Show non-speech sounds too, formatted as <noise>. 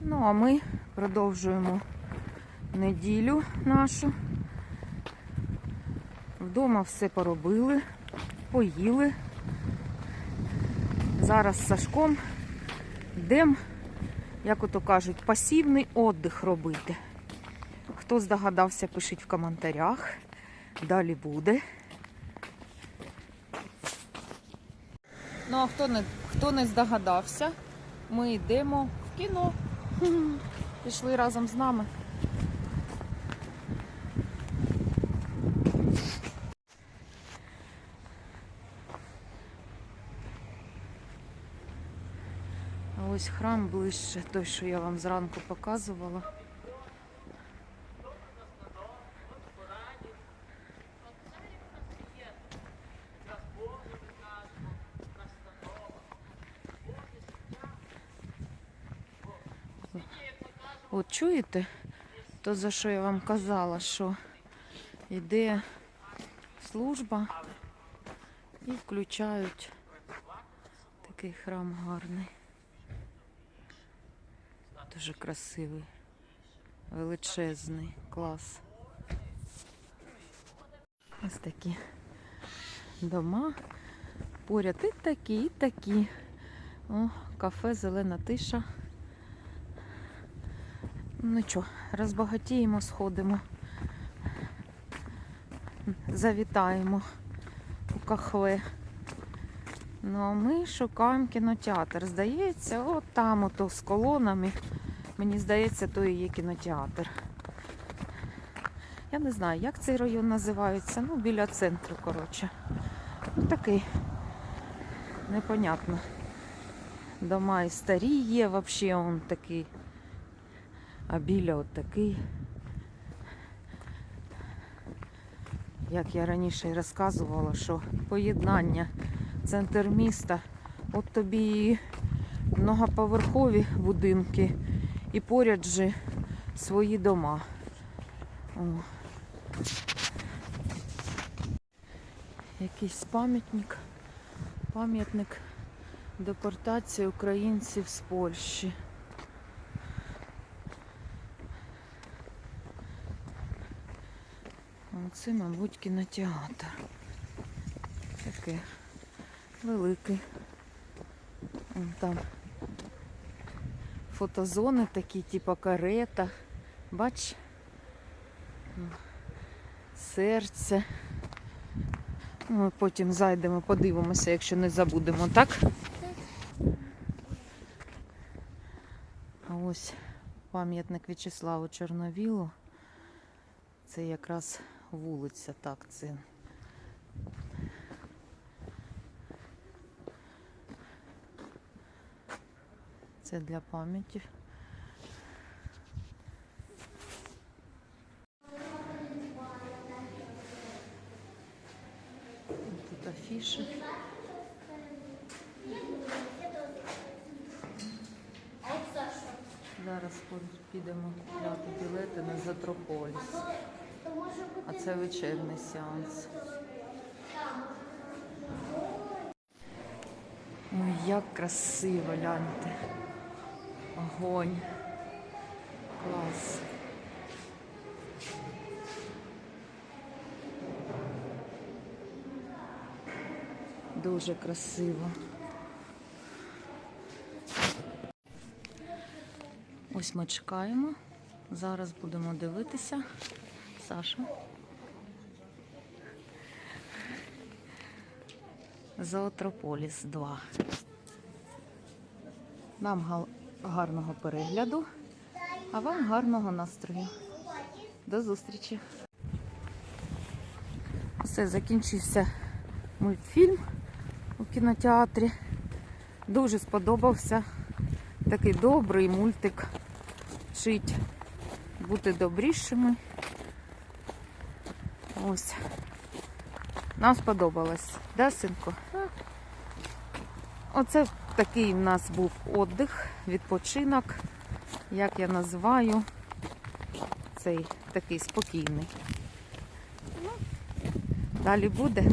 Ну, а ми продовжуємо неділю нашу. Вдома все поробили, поїли. Зараз з Сашком йдемо, як ото кажуть, пасівний віддих робити. Хто здогадався, пишіть в коментарях. Далі буде. Ну, а хто не, хто не здогадався, ми йдемо в кіно. <laughs> Пішли разом з нами. Ось храм ближче, той, що я вам зранку показувала. От чуєте, то за що я вам казала, що йде служба і включають такий храм гарний. Дуже красивий, величезний, клас. Ось такі дома. Поряд і такі, і такі. О, кафе, зелена тиша. Ну що, розбагатіємо, сходимо. Завітаємо у кахве. Ну, а ми шукаємо кінотеатр. Здається, от там ото з колонами. Мені здається, то і є кінотеатр. Я не знаю, як цей район називається. Ну, біля центру, коротше. Ну, такий непонятно. Дома і старі є, взагалі он такий. А біля от такий. Як я раніше й розказувала, що поєднання центр міста, от тобі і многоповерхові будинки і поряд же свої дома. О. Якийсь пам'ятник, пам'ятник депортації українців з Польщі. Оце, мабуть, кінотеатр. Таке великий. Вон там фотозони такі, типу карета. Бач? Серце. Ми потім зайдемо, подивимося, якщо не забудемо, так? А ось пам'ятник В'ячеславу Чорновілу. Це якраз вулиця, так, це. Це для пам'яті. Тут афіші. Зараз підемо купляти білети на Затрополіс. А це вечірній сеанс. Ой, як красиво, гляньте. Огонь. Клас. Дуже красиво. Ось ми чекаємо. Зараз будемо дивитися. Саша. Зоотрополіс 2. Нам гарного перегляду, а вам гарного настрою. До зустрічі. Все, закінчився мультфільм у кінотеатрі. Дуже сподобався. Такий добрий мультик. Вчить бути добрішими. Ось. Нам сподобалось, да, синку? Оце такий в нас був отдих, відпочинок, як я називаю, цей такий спокійний. Ну, далі буде.